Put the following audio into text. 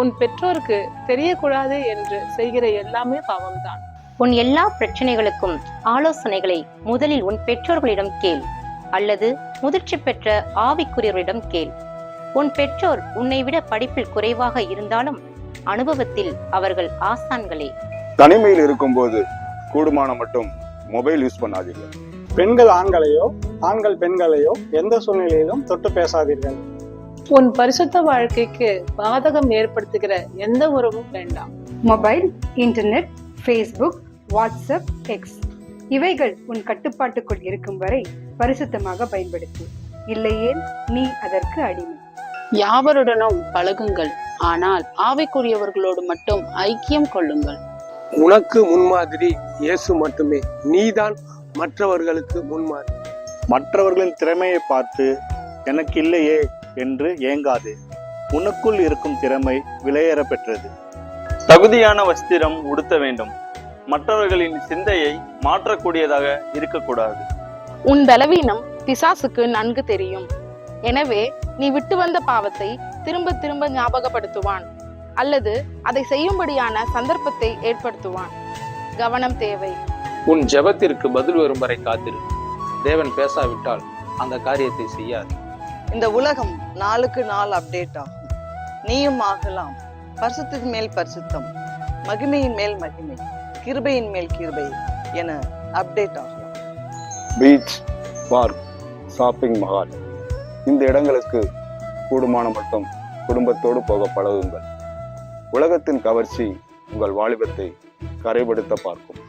உன் பெற்றோருக்கு தெரியக்கூடாது என்று செய்கிற எல்லாமே பாவம்தான். உன் எல்லா பிரச்சனைகளுக்கும் ஆலோசனைகளை முதலில் உன் பெற்றோர்களிடம் கேள் அல்லது முதிர்ச்சி பெற்ற ஆவிக்குரியவரிடம் கேள். உன் பெற்றோர் உன்னை விட படிப்பில் குறைவாக இருந்தாலும் அனுபவத்தில் அவர்கள் ஆசான்களே. தனிமையில் இருக்கும்போது கூடுமான மட்டும் மொபைல் யூஸ் பண்ணாதீர்கள். பெண்கள் ஆண்களையோ ஆண்கள் பெண்களையோ எந்த சூழ்நிலையிலும் தொட்டு பேசாதீர்கள். உன் பரிசுத்த வாழ்க்கைக்கு பாதகம் ஏற்படுத்துகிற எந்த உறவும் வேண்டாம். Mobile internet Facebook WhatsApp X இவைகள் உன் கட்டுப்பாட்டுக்குள் இருக்கும் வரை பரிசுத்தமாக பயன்படுத்து. இல்லையேல் நீ அதற்கு அடிமை. யாவருடனும் பழகுங்கள். ஆனால் ஆவிக்குரியவர்களோடு மட்டும் ஐக்கியம் கொள்ளுங்கள். உனக்கு முன்மாதிரி இயேசு மட்டுமே. நீதான் மற்றவர்களுக்கு முன்மாதிரி. மற்றவர்களின் திறமையை பார்த்து எனக்கு இல்லையே என்று ஏங்காதே. உனக்குள் இருக்கும் திறமை விலையேற பெற்றது. தகுதியான வஸ்திரம் உடுத்த வேண்டும். மற்றவர்களின் சிந்தையை மாற்றக்கூடியதாக இருக்கக்கூடாது. உன் பலவீனம் பிசாசுக்கு நன்கு தெரியும். எனவே நீ விட்டு வந்த பாவத்தை திரும்ப திரும்ப ஞாபகப்படுத்துவான் அல்லது அதை செய்யும்படியான சந்தர்ப்பத்தை ஏற்படுத்துவான். கவனம் தேவை. உன் ஜெபத்திற்கு பதில் வரும் வரை காத்திரு. தேவன் பேசாவிட்டால் அந்த காரியத்தை செய்யாது. இந்த உலகம் நாளுக்கு நாள் அப்டேட் ஆகும். நீயும் ஆகலாம். பரிசுத்தின் மேல் பரிசுத்தம் மகிமையின் மேல் மகிமை கிருபையின் மேல் கிருபை என அப்டேட் ஆகலாம். பீச் பார்க் ஷாப்பிங் மஹால் இந்த இடங்களுக்கு கூடுமான மட்டும் குடும்பத்தோடு போக பழகுங்கள். உலகத்தின் கவர்ச்சி உங்கள் வாலிபத்தை கரைபடுத்த பார்க்கும்.